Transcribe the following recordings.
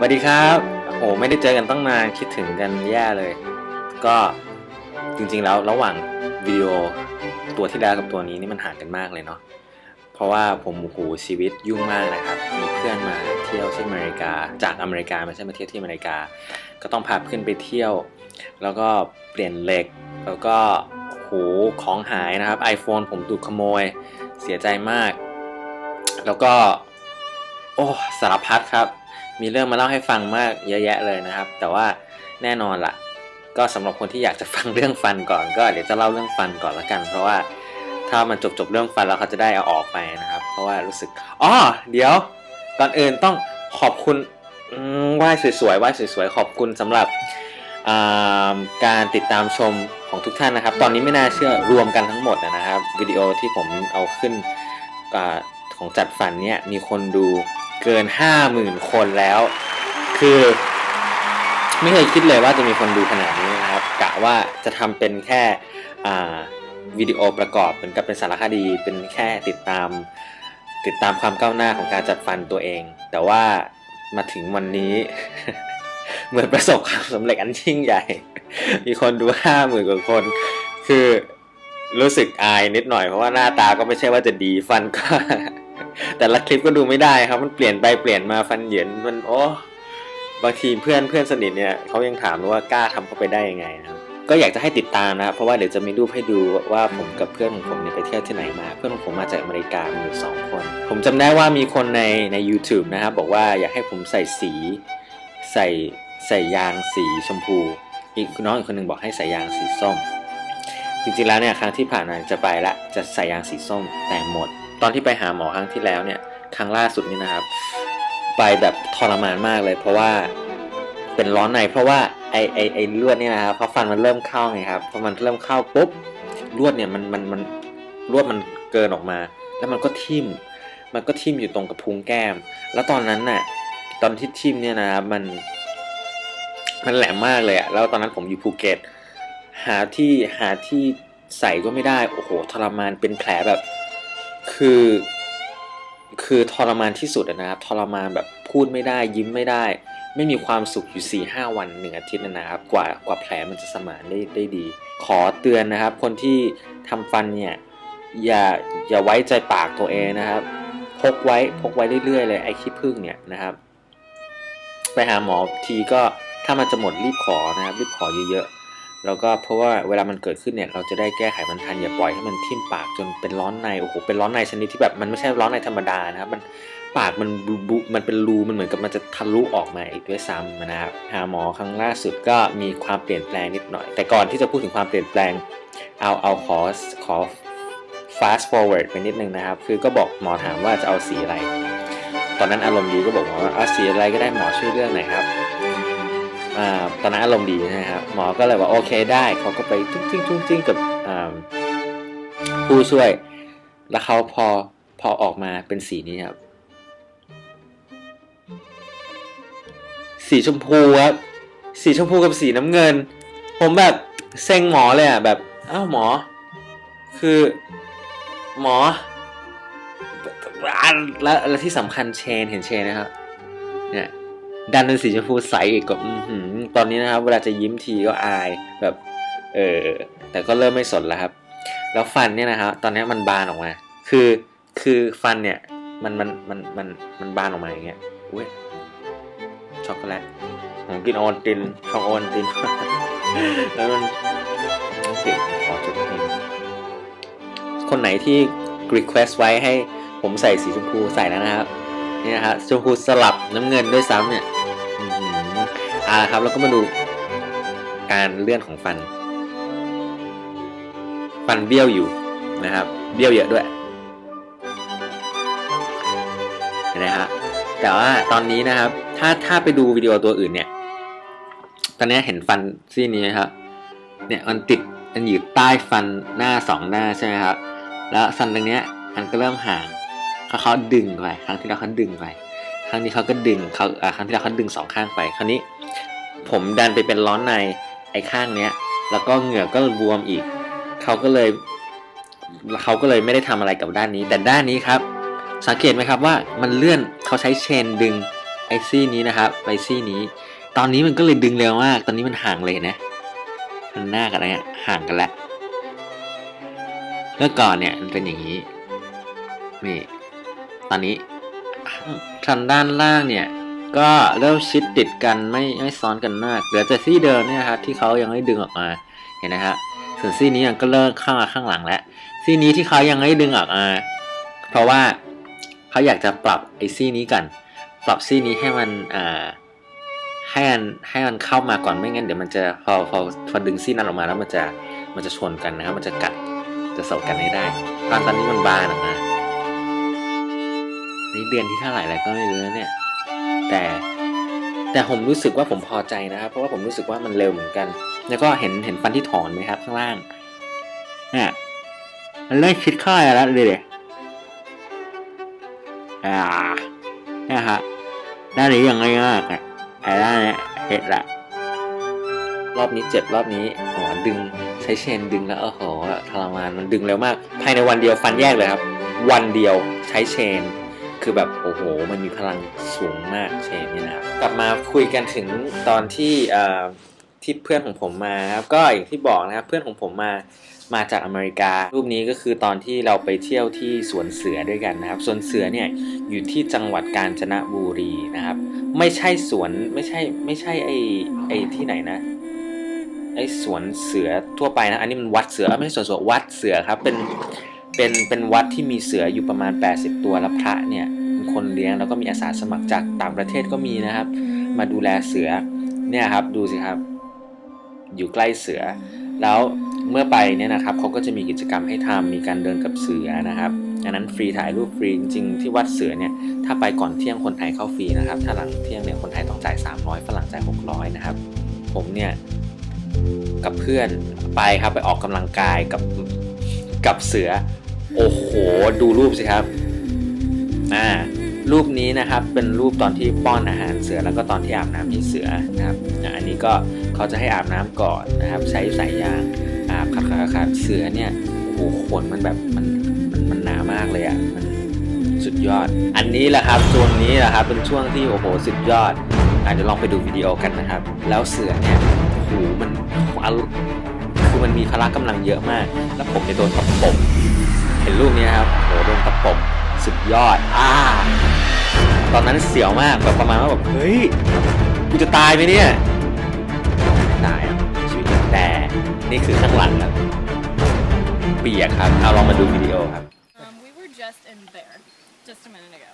สวัสดีครับโอ้ไม่ได้เจอกันตั้งนานคิดถึงกันแย่เลย ก็จริงๆแล้วระหว่างวิดีโอตัวที่แล้วกับตัวนี้นี่มันห่างกันมากเลยเนาะเพราะว่าผมโอ้โหชีวิตยุ่งมากนะครับ มีเพื่อนมาเที่ยวที่อเมริกา จากอเมริกาไม่ใช่มาเที่ยวที่อเมริกา ก็ต้องพาขึ้นไปเที่ยว แล้วก็เปลี่ยนเหล็ก แล้วก็โหของหายนะครับ iPhone ผมถูกขโมยเสียใจมาก แล้วก็ โอ้สารพัดครับ มีเรื่องมาเล่าให้ฟังมากเยอะแยะเลยนะครับ แต่ว่าแน่นอนละก็สำหรับคนที่อยากจะฟังเรื่องฟันก่อน ก็เดี๋ยวจะเล่าเรื่องฟันก่อนละกัน เพราะว่าถ้ามันจบจบเรื่องฟันแล้วเขาจะได้เอาออกไปนะครับ เพราะว่ารู้สึกอ๋อเดี๋ยวก่อนอื่นต้องขอบคุณไหว้สวยๆไหว้สวยๆขอบคุณสำหรับการติดตามชมของทุกท่านนะครับ ตอนนี้ไม่น่าเชื่อรวมกันทั้งหมดนะครับวิดีโอที่ผมเอาขึ้นอของจัดฟันเนี่ยมีคนดู เกิน50,000คนแล้ว คือ ไม่เคยคิดเลยว่าจะมีคนดูขนาดนี้นะครับกะว่าจะทำเป็นแค่วิดีโอประกอบเหมือนกับเป็นสารคดีเป็นแค่ติดตาม ติดตามความก้าวหน้าของการจัดฟันตัวเอง แต่ว่ามาถึงวันนี้ เหมือนประสบความสำเร็จอันยิ่งใหญ่ มีคนดูห้าหมื่นกว่าคน คือรู้สึกอายนิดหน่อยเพราะว่าหน้าตาก็ไม่ใช่ว่าจะดีฟันก็ แต่ละคลิปก็ดูไม่ได้ครับ มันเปลี่ยนไปเปลี่ยนมาฟันเหยินมันโอ้บางทีเพื่อนเพื่อนสนิทเนี่ยเขายังถามว่ากล้าทำเข้าไปได้ยังไงนะครับก็อยากจะให้ติดตามนะครับเพราะว่าเดี๋ยวจะมีรูปให้ดูว่าผมกับเพื่อนของผมเนี่ยไปเที่ยวที่ไหนมา เพื่อนของผมมาจากอเมริกามีอยู่สองคน ผมจำได้ว่ามีคนในใน u t u b e นะครับบอกว่าอยากให้ผมใส่สี ใส่ใส่ยางสีชมพู อีกน้องอีกคนหนึ่งบอกให้ใส่ยางสีส้ม จริงๆแล้วเนี่ยครั้งที่ผ่านมาจะไปละจะใส่ยางสีส้มแต่หมด ตอนที่ไปหาหมอครั้งที่แล้วเนี่ย ครั้งล่าสุดนี่นะครับ ไปแบบทรมานมากเลย เพราะว่าเป็นร้อนในเพราะว่าไอไอไอเลือดเนี่ยนะครับพราะฟันมันเริ่มเข้าไงครับพอมันเริ่มเข้าปุ๊บลวดเนี่ยมันมันมันลวดมันเกินออกมา แล้วมันก็ทิ่ม มันก็ทิ่มอยู่ตรงกระพุ้งแก้ม แล้วตอนนั้นน่ะตอนที่ทิ่มเนี่ยนะครับมัน มันแหลมมากเลยอะแล้วตอนนั้นผมอยู่ภูเก็ตหาที่หาที่ใส่ก็ไม่ได้โอ้โหทรมานเป็นแผลแบบ คือ คือทรมานที่สุดนะครับทรมานแบบพูดไม่ได้ยิ้มไม่ได้ ไม่มีความสุขอยู่4ี่ห้าวันหนึ่งอาทิตย์นะครับ กว่ากว่าแผลมันจะสมานได้ได้ดี ขอเตือนนะครับ คนที่ทำฟันเนี่ยอย่าอย่าไว้ใจปากตัวเองนะครับ พกไว้พกไว้เรื่อยๆเลยไอ้ขี้ผึ้งเนี่ยนะครับ ไปหาหมอทีก็ถ้ามันจะหมดรีบขอนะครับรีบขอเยอะๆ แล้วก็เพราะว่าเวลามันเกิดขึ้นเนี่ยเราจะได้แก้ไขมันทันอย่าปล่อยให้มันทิ่มปากจนเป็นร้อนในโอ้โหเป็นร้อนในชนิดที่แบบมันไม่ใช่ร้อนในธรรมดานะครับมันปากมันบุบมันเป็นรูมันเหมือนกับมันจะทะลุออกมาอีกด้วยซ้ำนะครับหาหมอครั้งล่าสุดก็มีความเปลี่ยนแปลงนิดหน่อย แต่ก่อนที่จะพูดถึงความเปลี่ยนแปลงเอาเอาขอขอ fast forward ไปนิดนึงนะครับ คือก็บอกหมอถามว่าจะเอาสีอะไร ตอนนั้นอารมณ์ดีก็บอกหมอว่าเอาสีอะไรก็ได้หมอช่วยเลือกหน่อยครับ ตอนนั้นอารมณ์ดีนะครับ หมอก็เลยว่าโอเคได้เขาก็ไปจุ้งจิ้งจุ้งจิ้งกับผู้ช่วย แล้วเขาพอพอออกมาเป็นสีนี้ครับ สีชมพูครับสีชมพูกับสีน้ำเงิน ผมแบบเซ็งหมอเลยอะแบบอ้าวหมอ คือหมอแล้วแล้วที่สำคัญเชนเห็นเชนนะครับ ดันเป็นสีชมพูใสอีกก็อือหือตอนนี้นะครับ เวลาจะยิ้มทีก็อายแบบเออแต่ก็เริ่มไม่สนแล้วครับ แล้วฟันเนี่ยนะครับตอนนี้มันบานออกมา คือคือฟันเนี่ยมันมันมันมันมันบานออกมาอย่างเงี้ยอุ้ยช็อกโกแลตผมกินโอวัลตินช็อกโอวัลตินแล้วมันเก็บขอจุดเพลงคนไหนที่ request ไว้ให้ผมใส่สีชมพูใส่แล้วนะครับนี่นะฮะชมพูสลับน้ำเงินด้วยซ้ำเนี่ย อ่าครับแล้วก็มาดูการเลื่อนของฟัน ฟันเบี้ยวอยู่นะครับ เบี้ยวเยอะด้วยเห็นไหมฮะแต่ว่าตอนนี้นะครับ ถ้าถ้าไปดูวิดีโอตัวอื่นเนี่ย ตอนนี้เห็นฟันซี่นี้ไหมครับเนี่ยมันติดมันอยู่ใต้ฟันหน้าสองหน้าใช่ไหมครับแล้วฟันตรงเนี้ยมันก็เริ่มห่างเขาเขาดึงไปครั้งที่แล้วเขาดึงไป ครั้งนี้เขาก็ดึงเขาอ่าครั้งที่แล้วเขาดึงสองข้างไป คราวนี้ ผมดันไปเป็นร้อนในไอ้ข้างเนี้ย แล้วก็เหงื่อก็บวมอีก เขาก็เลยเขาก็เลยไม่ได้ทำอะไรกับด้านนี้ แต่ด้านนี้ครับ สังเกตไหมครับว่ามันเลื่อนเขาใช้เชนดึงไอซี่นี้นะครับไอซี่นี้ ตอนนี้มันก็เลยดึงเร็วมาก ตอนนี้มันห่างเลยนะมันหน้ากันเนี่ยห่างกันแล้วเมื่อก่อนเนี่ยมันเป็นอย่างนี้นี่ตอนนี้ ทางด้านล่างเนี่ย ก็เริ่มชิดติดกันไม่ไม่ซ้อนกันมากเหลือแต่ซี่เดิมเนี่ยครับที่เขายังไม่ดึงออกมาเห็นนะฮะส่วนซี่นี้ยังก็เลิกเข้ามาข้างหลังแล้วซี่นี้ที่เขายังไม่ดึงออกมาเพราะว่าเขาอยากจะปรับไอซี่นี้กัน ปรับซี่นี้ให้มันอ่าให้มันให้มันเข้ามาก่อนไม่งั้นเดี๋ยวมันจะพอพอพอดึงซี่นั้นออกมาแล้วมันจะมันจะชนกันนะครับมันจะกัดจะเสากันไม่ได้ตอนตอนนี้มันบานออกมา นี่เดือนที่เท่าไหร่แล้วก็ไม่รู้นะเนี่ย แต่แต่ผมรู้สึกว่าผมพอใจนะครับ เพราะว่าผมรู้สึกว่ามันเร็วเหมือนกัน แล้วก็เห็นเห็นฟันที่ถอนไหมครับ ข้างล่างเนี่ยมันเริ่มคิดค่ายแล้วเลยเดี๋ยอ่าเนี่ยฮะด้านนี้ยังง่ายมากอะไอ้ด้านเนี้ยเห็ดละรอบนี้เจ็บรอบนี้อ๋อดึงใช้เชนดึงแล้วโอ้โหทรมานมันดึงเร็วมาก ภายในวันเดียวฟันแยกเลยครับ วันเดียวใช้เชน คือแบบโอ้โห มันมีพลังสูงมากเชนเนี่ยนะครับกลับมาคุยกันถึงตอนที่ที่เพื่อนของผมมาครับก็อย่างที่บอกนะครับเพื่อนของผมมามาจากอเมริกา รูปนี้ก็คือตอนที่เราไปเที่ยวที่สวนเสือด้วยกันนะครับสวนเสือเนี่ยอยู่ที่จังหวัดกาญจนบุรีนะครับ ไม่ใช่สวนไม่ใช่ไม่ใช่ไอไอที่ไหนนะไอสวนเสือทั่วไปนะอันนี้มันวัดเสือไม่ใช่สวนเสือวัดเสือครับเป็น เป็นเป็นวัดที่มีเสืออยู่ประมาณ 80 ตัวแล้วพระเนี่ยเป็นคนเลี้ยงแล้วก็มีอาสาสมัครจากต่างประเทศก็มีนะครับ มาดูแลเสือเนี่ยครับดูสิครับ อยู่ใกล้เสือ แล้วเมื่อไปเนี่ยนะครับเขาก็จะมีกิจกรรมให้ทำมีการเดินกับเสือนะครับอันนั้นฟรีถ่ายรูปฟรีจริงๆที่วัดเสือเนี่ยถ้าไปก่อนเที่ยงคนไทยเข้าฟรีนะครับ ถ้าหลังเที่ยงเนี่ยคนไทยต้องจ่าย 300ฝรั่งจ่าย600นะครับ ผมเนี่ยกับเพื่อนไปครับไปออกกำลังกายกับกับเสือ โอ้โห ดูรูปสิครับอ่ารูปนี้นะครับเป็นรูปตอนที่ป้อนอาหารเสือแล้วก็ตอนที่อาบน้ำให้เสือนะครับอ่าอันนี้ก็เขาจะให้อาบน้ำก่อนนะครับ ใช้สายยางอาบขัดขัดขัดเสือเนี่ยโอ้โหขนมันแบบมันมันมันหนามากเลยอะมันสุดยอด อันนี้แหละครับช่วงนี้แหละครับเป็นช่วงที่โอ้โหสุดยอดอาจจะเดี๋ยวลองไปดูวิดีโอกันนะครับ แล้วเสือเนี่ยโอ้โหมันคือมันมีพละกำลังเยอะมาก แล้วผมจะโดนตบ ห็นรูปนี้ครับโหโดนตะปบสุดยอดอ่าตอนนั้นเสียวมากแบบประมาณว่าแบบเฮ้ยกูจะตายไหมเนี่ยไม่ตายอะชีวิตแต่นี่คือข้างหลังครับเปียกครับเอาลองมาดูวิดีโอครับ Um, we were just in there, just a minute ago.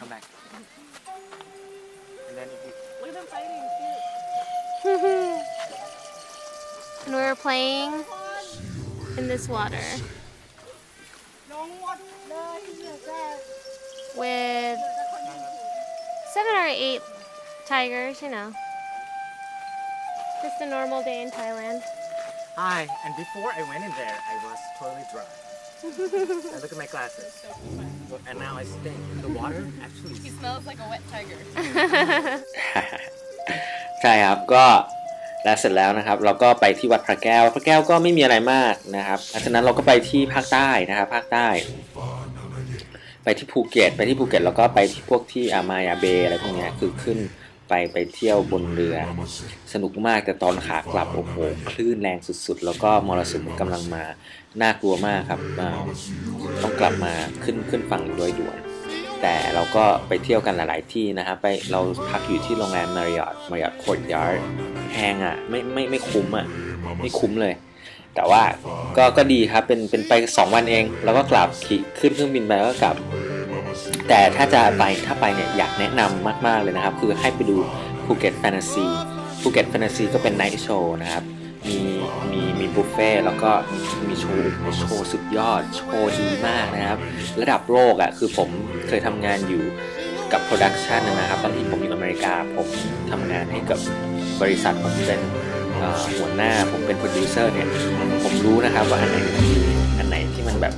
Come back. And then if you Look at them fighting. and we were playing in this water with seven or eight tigers, you know. Just a normal day in Thailand. Hi, and before I went in there, I was totally dry. and look at my glasses. And now I stink. The water actually He smells like a wet tiger. ใช่ครับก็ แล้วเสร็จแล้วนะครับ เราก็ไปที่วัดพระแก้ว พระแก้วก็ไม่มีอะไรมากนะครับหลังจากนั้นเราก็ไปที่ภาคใต้นะครับ ภาคใต้ ไปที่ภูเก็ต ไปที่ภูเก็ตแล้วก็ไปที่พวกที่อามายาเบอะไรพวกนี้คือขึ้นไปไปเที่ยวบนเรือ สนุกมากแต่ตอนขากลับโอ้โหคลื่นแรงสุดๆ แล้วก็มรสุมกำลังมาน่ากลัวมากครับต้องกลับมาขึ้นขึ้นฝั่งโดยด่วน แต่เราก็ไปเที่ยวกันหลาย ๆ ที่นะครับไปเราพักอยู่ที่โรงแรม Marriott Marriott Courtyard แพงอะไม่ไม่ไม่คุ้มอะไม่คุ้มเลย แต่ว่าก็ก็ดีครับเป็นเป็นไปสองวันเอง แล้วก็กลับขี่ขึ้นเครื่องบินไปก็กลับ แต่ถ้าจะไปถ้าไปเนี่ยอยากแนะนำมาก ๆ เลยนะครับ คือให้ไปดูภูเก็ตแฟนตาซีภูเก็ตแฟนตาซีก็เป็นไนท์โชว์นะครับมี มีมีบุฟเฟ่แล้วก็มีโชว์โชว์สุดยอด โชว์ดีมากนะครับ ระดับโลกอะ่ะคือผมเคยทำงานอยู่กับโปรดักชันนะครับ ตอนที่ผมอยู่อเมริกาผมทำงานให้กับบริษัทผมเป็นหัวหน้าผมเป็นโปรดิวเซอร์เนี่ย ผมรู้นะครับว่าอันไหนมันดีอันไหนที่มันแบบ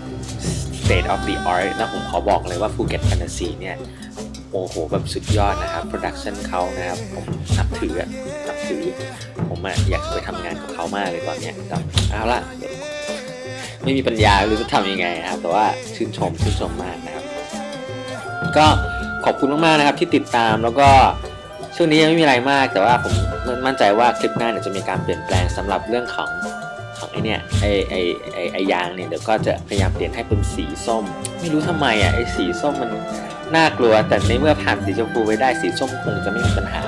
state of the art แล้วผมขอบอกเลยว่าภูเก็ตแฟนตาซีเนี่ย โอ้โหแบบสุดยอดนะครับ โปรดักชันเขานะครับ ผมนับถือ อะนับถือผมอะอยากไปทำงานกับเขามากเลยตอนเนี้ยแต่เอาละไม่มีปัญญาหรือจะทำยังไงนะครับ แต่ว่าชื่นชมชื่นชมมากนะครับ ก็ขอบคุณมากๆนะครับที่ติดตามแล้วก็ช่วงนี้ยังไม่มีอะไรมาก แต่ว่าผมมั่นใจว่าคลิปหน้าเนี่ยจะมีการเปลี่ยนแปลงสำหรับเรื่องของของไอเนี่ยไอไอไอไอยางเนี่ยเดี๋ยวก็จะพยายามเปลี่ยนให้เป็นสีส้ม ไม่รู้ทำไมอะไอสีส้มมันน่ากลัว แต่ในเมื่อผ่านสีชมพูไปได้สีส้มคงจะไม่มีปัญหา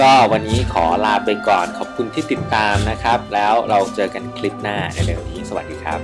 ก็วันนี้ขอลาไปก่อนขอบคุณที่ติดตามนะครับ แล้วเราเจอกันคลิปหน้าในเร็วนี้ สวัสดีครับ